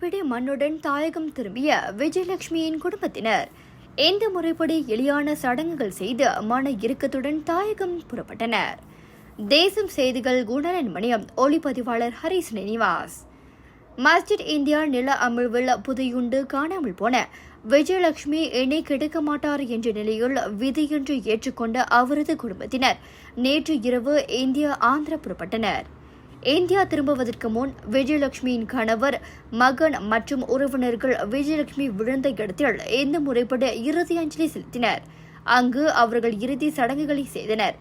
பிடி மண்ணுடன் தாயகம் திரும்பிய விஜயலட்சுமியின் குடும்பத்தினர். இந்த முறைப்படி எளியான சடங்குகள் செய்து மன இறுக்கத்துடன் தாயகம் புறப்பட்டனர். தேசம் செய்திகள் குணரன் மணியம் ஒளிப்பதிவாளர் ஹரி நினிவாஸ் மஸ்ஜித் இந்தியா நில அமிழ்வில் புதையுண்டு காணாமல் போன விஜயலட்சுமி இணை கிடைக்க மாட்டார் என்ற நிலையில் விதியொன்று ஏற்றுக்கொண்ட அவரது குடும்பத்தினர் நேற்று இரவு இந்தியா ஆந்திரா புறப்பட்டனர். இந்தியா திரும்புவதற்கு முன் விஜயலட்சுமியின் கணவர் மகன் மற்றும் உறவினர்கள் விஜயலட்சுமி விழுந்த இடத்தில் இந்த முறைப்பட இறுதி அஞ்சலி செலுத்தினர். அங்கு அவர்கள் இறுதி சடங்குகளை செய்தனர்.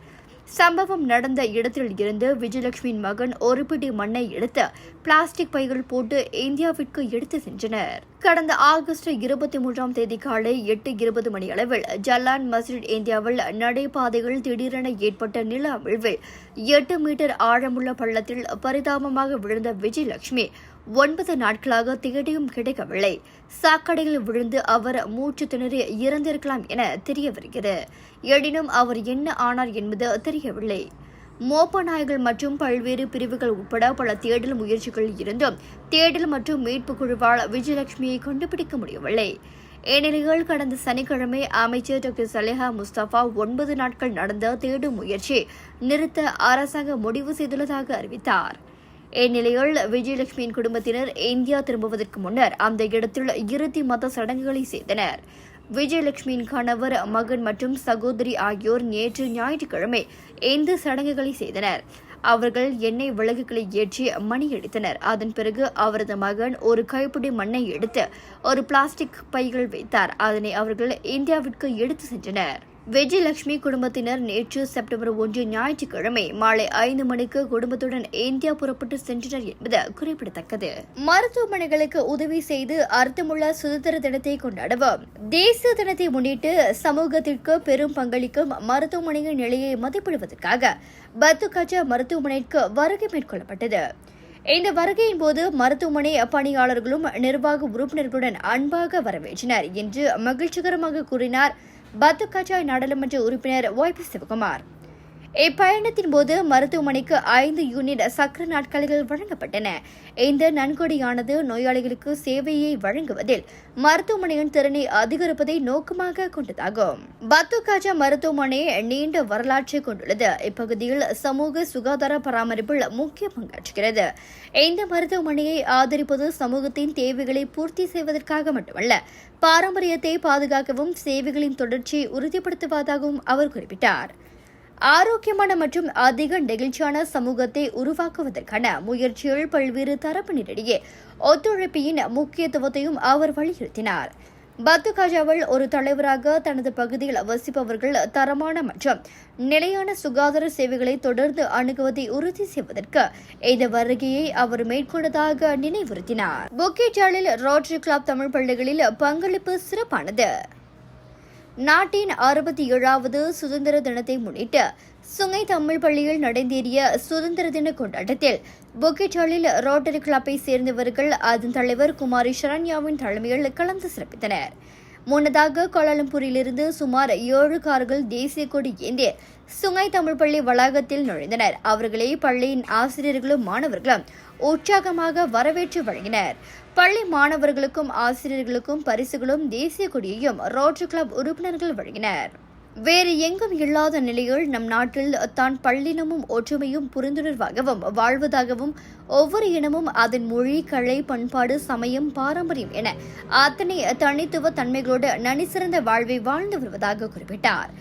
சம்பவம் நடந்த இடத்தில் இருந்து விஜயலட்சுமியின் மகன் ஒரு பிடி மண்ணை எடுத்து பிளாஸ்டிக் பைகள் போட்டு இந்தியாவிற்கு எடுத்து சென்றனர். கடந்த ஆகஸ்ட் இருபத்தி மூன்றாம் தேதி காலை எட்டு இருபது மணி அளவில் ஜலான் மஸ்ஜித் இந்தியாவில் நடைபாதைகள் திடீரென ஏற்பட்ட நில அமிழ்வில் எட்டு மீட்டர் ஆழமுள்ள பள்ளத்தில் பரிதாபமாக விழுந்த விஜயலட்சுமி ஒன்பது நாட்களாக தேடியும் கிடைக்கவில்லை. சாக்கடையில் விழுந்து அவர் மூச்சு திணறி இறந்திருக்கலாம் என தெரிய வருகிறது. எனினும் அவர் என்ன ஆனார் என்பது தெரியவில்லை. மோப்ப நாய்கள் மற்றும் பல்வேறு பிரிவுகள் உட்பட பல தேடல் முயற்சிகள் இருந்தும் தேடல் மற்றும் மீட்பு குழுவால் விஜயலட்சுமியை கண்டுபிடிக்க முடியவில்லை. இந்நிலையில் கடந்த சனிக்கிழமை அமைச்சர் டாக்டர் சலேஹா முஸ்தபா ஒன்பது நாட்கள் நடந்த தேடும் முயற்சி நிறுத்த அரசாங்கம் முடிவு செய்துள்ளதாக அறிவித்தார். இந்நிலையில் விஜயலட்சுமியின் குடும்பத்தினர் இந்தியா திரும்புவதற்கு முன்னர் அந்த இடத்தில் இறுதி மத சடங்குகளை செய்தனர். விஜயலட்சுமியின் கணவர் மகன் மற்றும் சகோதரி ஆகியோர் நேற்று ஞாயிற்றுக்கிழமை இந்த சடங்குகளை செய்தனர். அவர்கள் எண்ணெய் விளக்குகளை ஏற்றி மணியடித்தனர். அதன் பிறகு அவரது மகன் ஒரு கைப்பிடி மண்ணை எடுத்து ஒரு பிளாஸ்டிக் பைகள் வைத்தார். அதனை அவர்கள் இந்தியாவிற்கு எடுத்து சென்றனர். விஜயலட்சுமி குடும்பத்தினர் நேற்று செப்டம்பர் ஒன்று ஞாயிற்றுக்கிழமை மாலை ஐந்து மணிக்கு குடும்பத்துடன் இந்தியா புறப்பட்டு சென்றனர் என்பது குறிப்பிடத்தக்கது. மருத்துவமனைகளுக்கு உதவி செய்து அர்த்தமுள்ள சுதந்திர தினத்தை கொண்டாடவும் தேசிய தினத்தை முன்னிட்டு சமூகத்திற்கு பெரும் பங்களிக்கும் மருத்துவமனையின் நிலையை மதிப்பிடுவதற்காக பத்துகஜா மருத்துவமனைக்கு வருகை மேற்கொள்ளப்பட்டது. இந்த வருகையின் போது மருத்துவமனை பணியாளர்களும் நிர்வாக உறுப்பினர்களுடன் அன்பாக வரவேற்றனர் என்று மகிழ்ச்சிகரமாக கூறினார் பத்துக்காச்சாய் நாடாளுமன்ற உறுப்பினர் ஒய் பி சிவகுமார். இப்பயணத்தின் போது மருத்துவமனைக்கு ஐந்து யூனிட் சக்கர நாட்காலிகள் வழங்கப்பட்டன. இந்த நன்கொடையானது நோயாளிகளுக்கு சேவையை வழங்குவதில் மருத்துவமனையின் திறனை அதிகரிப்பதை நோக்கமாக கொண்டதாகும். பத்துகாஜா மருத்துவமனை நீண்ட வரலாற்றை கொண்டுள்ளது. இப்பகுதியில் சமூக சுகாதார பராமரிப்பில் முக்கிய பங்காற்றுகிறது. இந்த மருத்துவமனையை ஆதரிப்பது சமூகத்தின் தேவைகளை பூர்த்தி செய்வதற்காக மட்டுமல்ல பாரம்பரியத்தை பாதுகாக்கவும் சேவைகளின் தொடர்ச்சியை உறுதிப்படுத்துவதாகவும் அவர் குறிப்பிட்டார். ஆரோக்கியமான மற்றும் அதிக நெகிழ்ச்சியான சமூகத்தை உருவாக்குவதற்கான முயற்சிகள் பல்வேறு தரப்பினரிடையே ஒத்துழைப்பின் முக்கியத்துவத்தையும் அவர் வலியுறுத்தினார். பத்துகாஜாவில் ஒரு தலைவராக தனது பகுதியில் வசிப்பவர்கள் தரமான மற்றும் நிலையான சுகாதார சேவைகளை தொடர்ந்து அணுகுவதை உறுதி செய்வதற்கு இந்த வருகையை அவர் மேற்கொண்டதாக நினைவுறுத்தினார். புக்கேஜாலில் ரோட்டரி கிளப் தமிழ் பள்ளிகளில் பங்களிப்பு சிறப்பானது. நாட்டின் அறுபத்தி ஏழாவது சுதந்திர தினத்தை முன்னிட்டு சுங்கை தமிழ் பள்ளியில் நடந்தேறிய சுதந்திர தின கொண்டாட்டத்தில் புக்கிச்சாலில் ரோட்டரி கிளப்பை சேர்ந்தவர்கள் அதன் தலைவர் குமாரி சரண்யாவின் தலைமையில் கலந்து சிறப்பித்தனர். முன்னதாக கோலாலம்பூரிலிருந்து சுமார் ஏழு கார்கள் தேசிய கொடி ஏந்தி சுங்கை தமிழ் பள்ளி வளாகத்தில் நுழைந்தனர். அவர்களை பள்ளியின் ஆசிரியர்களும் மாணவர்களும் உற்சாகமாக வரவேற்று வழங்கினர். பள்ளி மாணவர்களுக்கும் ஆசிரியர்களுக்கும் பரிசுகளும் தேசிய கொடியையும் ரோட்டரி கிளப் உறுப்பினர்கள் வழங்கினர். வேறு எங்கும் இல்லாத நிலையில் நம் நாட்டில் தான் பள்ளினமும் ஒற்றுமையும் புரிந்துணர்வாகவும் வாழ்வதாகவும் ஒவ்வொரு இனமும் அதன் மொழி கலை பண்பாடு சமயம் பாரம்பரியம் என அத்தனை தனித்துவ தன்மைகளோடு நனிசிறந்த வாழ்வை வாழ்ந்து வருவதாக குறிப்பிட்டார்.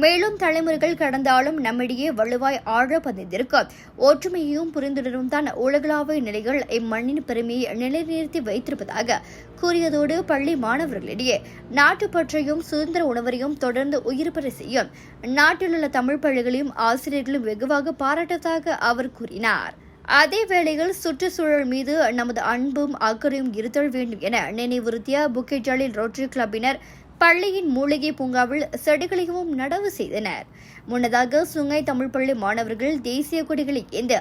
மேலும் தலைமுறைகள் கடந்தாலும் நம்மிடையே வலுவாய் ஆழ பதிந்திருக்கும் ஒற்றுமையையும் புரிந்துணர்வும் தான் உலகளாவிய நிலைகள் இம்மண்ணின் பெருமையை நிலைநிறுத்தி வைத்திருப்பதாக கூறியதோடு பள்ளி மாணவர்களிடையே நாட்டுப்பற்றையும் சுதந்திர உணவரையும் தொடர்ந்து உயிர்பெற செய்யும் நாட்டிலுள்ள தமிழ் பள்ளிகளையும் ஆசிரியர்களும் வெகுவாக பாராட்டதாக அவர் கூறினார். அதே வேளையில் சுற்றுச்சூழல் மீது நமது அன்பும் அக்கறையும் இருத்தல் வேண்டும் என நினைவுறுத்திய புக்கேஜாலில் ரோட்டரி கிளப்பினர் பள்ளியின் மூலிகை பூங்காவில் செடிகளையும் நடவு செய்தனர். முன்னதாக சுங்கை தமிழ் பள்ளி மாணவர்கள் தேசிய கொடிகளை ஏந்த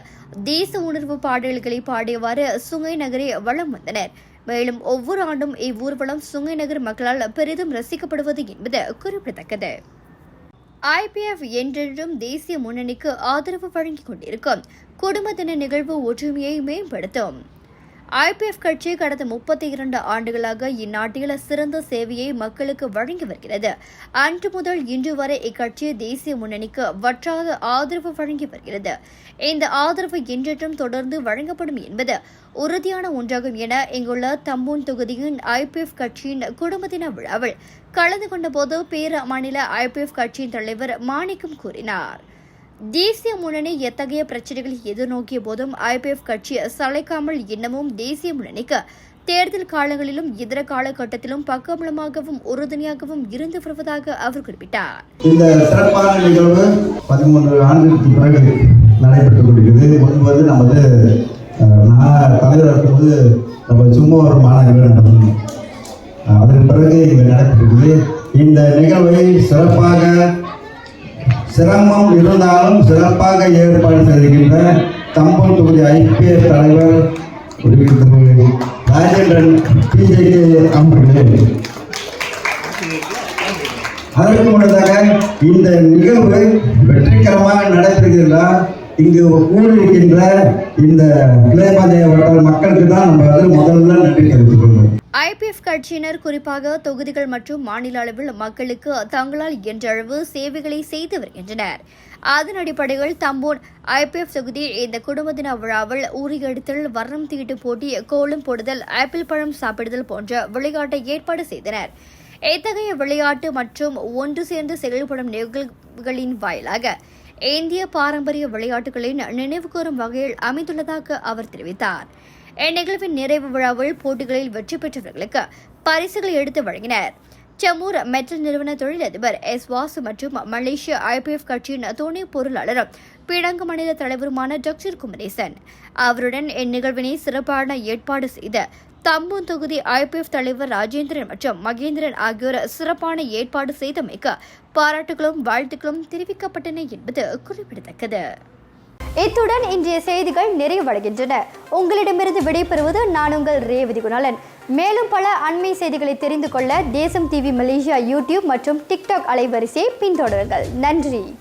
தேச உணர்வு பாடல்களை பாடியவாறு சுங்கை நகரை வலம் வந்தனர். மேலும் ஒவ்வொரு ஆண்டும் இவ்வூர்வலம் சுங்கை நகர் மக்களால் பெரிதும் ரசிக்கப்படுவது என்பது குறிப்பிடத்தக்கது. ஐபிஎஃப் என்றென்றும் தேசிய முன்னணிக்கு ஆதரவு வழங்கிக் கொண்டிருக்கும். குடும்ப தின நிகழ்வு ஒற்றுமையை மேம்படுத்தும். ஐபிஎஃப் கட்சி கடந்த முப்பத்தி இரண்டு ஆண்டுகளாக இந்நாட்டில் சிறந்த சேவையை மக்களுக்கு வழங்கி வருகிறது. அன்று முதல் இன்று வரை இக்கட்சி தேசிய முன்னணிக்கு வற்றாத ஆதரவு வழங்கி வருகிறது. இந்த ஆதரவு என்றென்றும் தொடர்ந்து வழங்கப்படும் என்பது உறுதியான ஒன்றாகும் என இங்குள்ள தம்பூன் தொகுதியின் ஐபிஎஃப் கட்சியின் குடும்பத்தின விழாவில் கலந்து கொண்டபோது பேர மாநில ஐபிஎஃப் கட்சியின் தலைவர் மாணிக்கம் கூறினார். தேசிய முன்னணி எத்தகைய பிரச்சனைகளை எதிர்நோக்கிய போதும் ஐபிஎஃப் கட்சி சளைக்காமல் இன்னமும் தேசிய முன்னணிக்கு தேர்தல் காலங்களிலும் இதர காலகட்டத்திலும் பக்கபலமாகவும் உறுதுணையாகவும் இருந்து வருவதாக அவர் குறிப்பிட்டார். இந்த சிறப்பான நிகழ்வு பதிமூன்று ஆண்டுகளுக்கு பிறகு நடைபெற்றுக் கொண்டிருக்கிறது. ஒன்பது நமது அஹ், நான் தலைவர் இருக்கும்போது நம்ம சும்மா ஒரு மாநாடு நடத்தணும் அதற்கு பிறகு இங்கே நடைபெற்றிருக்குது இந்த நிகழ்வை சிறப்பாக சிரமம் இருந்தாலும் சிறப்பாக ஏற்பாடு செய்திருக்கின்ற தம்பூர் தொகுதி ஐபிஎஸ் தலைவர் ராஜேந்திரன் பிஜேபி அவர்களே. அதற்கு முன்னதாக இந்த நிகழ்வு வெற்றிகரமாக நடைபெறுகிறதா? இங்கு கூடியிருக்கின்ற இந்த இளையபாதைய வட்டார மக்களுக்கு தான் நம்ம வந்து முதல்ல நன்றி தெரிவித்துக் கொள்வோம் ஐபிஎஃப் கட்சியினர் குறிப்பாக தொகுதிகள் மற்றும் மாநில அளவில் மக்களுக்கு தங்களால் இயன்றளவு சேவைகளை செய்து வருகின்றனர். அதன் அடிப்படையில் தம்போன் ஐபிஎஃப் தொகுதியில் இந்த குடும்ப தின விழாவில் ஊரியெடுத்தல் வர்ணம் தீட்டு போட்டி கோலம் போடுதல் ஆப்பிள் பழம் சாப்பிடுதல் போன்ற விளையாட்டை ஏற்பாடு செய்தனர். இத்தகைய விளையாட்டு மற்றும் ஒன்று சேர்ந்து செயல்படும் நிகழ்வுகளின் வாயிலாக இந்திய பாரம்பரிய விளையாட்டுகளின் நினைவுகூரும் வகையில் அமைந்துள்ளதாக அவர் தெரிவித்தார். இந்நிகழ்வின் நிறைவு விழாவில் போட்டிகளில் வெற்றி பெற்றவர்களுக்கு பரிசுகளை எடுத்து வழங்கினர். செம்மூர் மெட்ரோ நிறுவன தொழிலதிபர் எஸ் வாசு மற்றும் மலேசிய ஐபிஎஃப் கட்சியின் துணை பொருளாளரும் பிடங்கு மாநில தலைவருமான டாக்டர் குமரேசன். அவருடன் இந்நிகழ்வினை சிறப்பான ஏற்பாடு செய்த தம்பூன் தொகுதி ஐபிஎஃப் தலைவர் ராஜேந்திரன் மற்றும் மகேந்திரன் ஆகியோர் சிறப்பான ஏற்பாடு செய்தமைக்கு பாராட்டுகளும் வாழ்த்துக்களும் தெரிவிக்கப்பட்டன என்பது குறிப்பிடத்தக்கது. இத்துடன் இன்றைய செய்திகள் நிறைவடைகின்றன. உங்களிடமிருந்து விடைபெறுவது நான் உங்கள் ரேவதி குணாலன். மேலும் பல அண்மை செய்திகளை தெரிந்து கொள்ள தேசம் டிவி மலேசியா யூடியூப் மற்றும் டிக்டாக் அலைவரிசையை பின்தொடருங்கள். நன்றி.